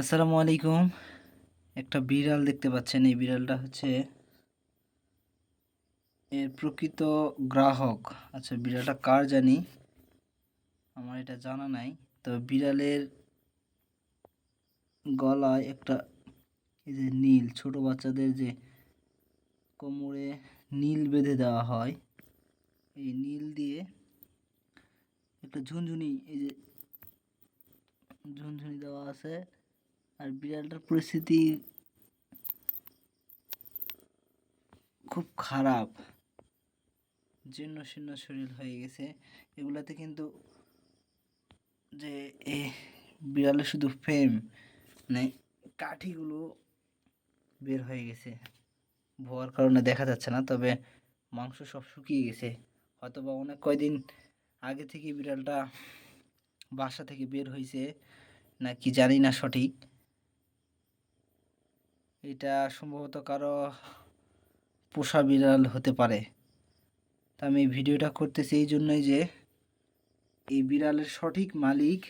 আসসালামু আলাইকুম। একটা বিড়াল দেখতে পাচ্ছেন। এই বিড়ালটা হচ্ছে এর প্রকৃত গ্রাহক। আচ্ছা বিড়ালটা কার জানি? আমার এটা জানা নাই। তো বিড়ালের গলায় একটা এই যে নীল, ছোট বাচ্চাদের যে কোমরে নীল বেঁধে দেওয়া হয়, এই নীল দিয়ে একটা ঝুনঝুনি, এই যে ঝুনঝুনি দেওয়া আছে। আর বিড়ালটার পরিস্থিতি খুব খারাপ। জীর্ণ শীর্ণ শরীর হয়ে গেছে। এগুলাতে কিন্তু যে এ বিড়ালের শুধু ফেম মানে কাঠিগুলো বের হয়ে গেছে। ভোয়ার কারণে দেখা যাচ্ছে না, তবে মাংস সব শুকিয়ে গেছে। হয়তো বা অনেক কয়দিন আগে থেকে বিড়ালটা বাসা থেকে বের হয়েছে না কি জানি না সঠিক। এটা সম্ভবত কারও পোষা বিড়াল হতে পারে। তা আমি ভিডিওটা করতেছি এই জন্যই যে এই বিড়ালের সঠিক মালিক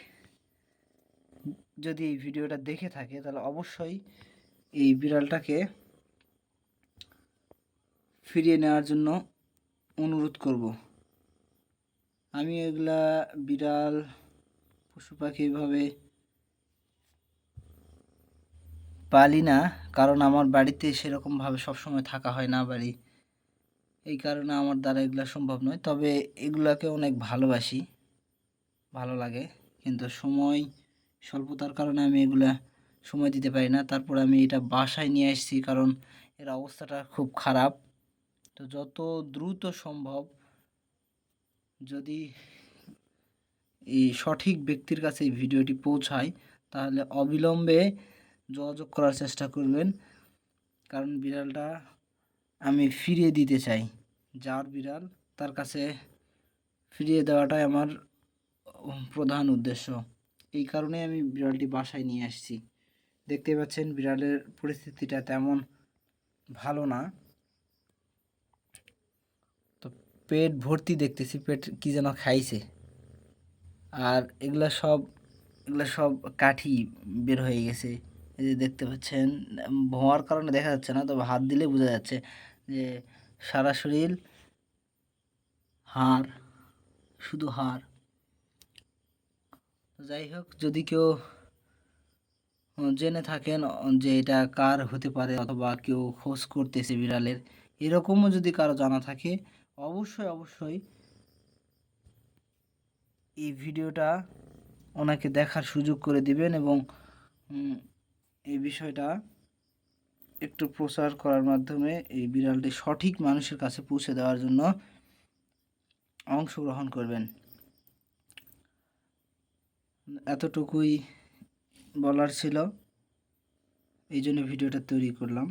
যদি এই ভিডিওটা দেখে থাকে, তাহলে অবশ্যই এই বিড়ালটাকে ফিরিয়ে নেওয়ার জন্য অনুরোধ করব। আমি এগুলা বিড়াল, পশু পাখি এভাবে পালি না, কারণ আমার বাড়িতে সেরকমভাবে সবসময় থাকা হয় না বাড়ি। এই কারণে আমার দ্বারা এগুলো সম্ভব নয়। তবে এগুলাকে অনেক ভালোবাসি। ভালো লাগে। কিন্তু সময় স্বল্পতার কারণে আমি এগুলা সময় দিতে পারি না। তারপর আমি এটা বাসায় নিয়ে আসছি কারণ এর অবস্থাটা খুব খারাপ। তো যত দ্রুত সম্ভব যদি এই সঠিক ব্যক্তির কাছে এই ভিডিওটি পৌঁছায়, তাহলে অবিলম্বে যোগাযোগ করার চেষ্টা করবেন। কারণ বিড়ালটা আমি ফিরিয়ে দিতে চাই। যার বিড়াল তার কাছে ফিরিয়ে দেওয়াটাই আমার প্রধান উদ্দেশ্য। এই কারণে আমি বিড়ালটি বাসায় নিয়ে আসছি। দেখতে পাচ্ছেন বিড়ালের পরিস্থিতিটা তেমন ভালো না। তো পেট ভর্তি দেখতেছি, পেট কি যেন খাইছে। আর এগুলা সব এগুলা সব কাঠি বের হয়ে গেছে। এই যে দেখতে পাচ্ছেন ভোঁয়ার কারণে দেখা যাচ্ছে না, তবে হাত দিলে বোঝা যাচ্ছে যে সারা শরীর হাড়, শুধু হাড়। যাই হোক, যদি কেউ জেনে থাকেন যে এটা কার হতে পারে অথবা কেউ খোঁজ করতেছে বিড়ালের, এরকমও যদি কারও জানা থাকে, অবশ্যই অবশ্যই এই ভিডিওটা ওনাকে দেখার সুযোগ করে দিবেন এবং এই বিষয়টা একটু প্রচার করার মাধ্যমে এই বিড়ালটি সঠিক মানুষের কাছে পৌঁছে দেওয়ার জন্য অংশগ্রহণ করবেন। এতটুকুই বলার ছিল। এই জন্য ভিডিওটা তৈরি করলাম।